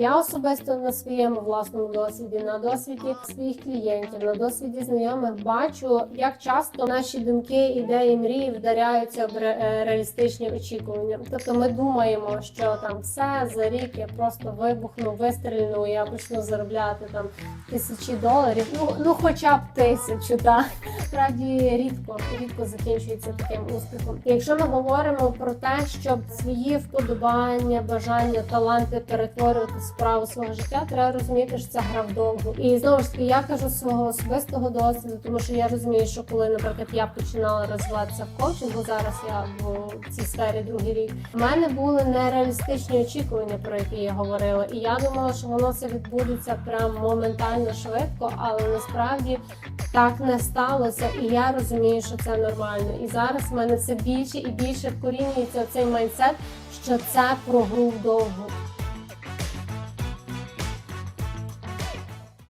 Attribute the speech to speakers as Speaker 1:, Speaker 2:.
Speaker 1: Я особисто на своєму власному досвіді, на досвіді своїх клієнтів, на досвіді знайомих бачу, як часто наші думки, ідеї, мрії вдаряються в е, реалістичні очікування. Тобто ми думаємо, що там все за рік я просто вибухну, вистрільну, я почну заробляти там тисячі доларів. Ну ну хоча б тисячу, так. Справді рідко, рідко закінчується таким успіхом. Якщо ми говоримо про те, щоб свої вподобання, бажання, таланти перетворювати справу свого життя, треба розуміти, що це гра вдовго. І знову ж таки, я кажу свого особистого досвіду, тому що я розумію, що коли, наприклад, я починала розвиватися в коучингу, зараз я в цій сфері другий рік. У мене були нереалістичні очікування, про які я говорила, і я думала, що воно все відбудеться прям моментально швидко, але насправді так не сталося, і я розумію, що це нормально. І зараз в мене все більше і більше вкорінюється цей майндсет, що це про гру вдовгу.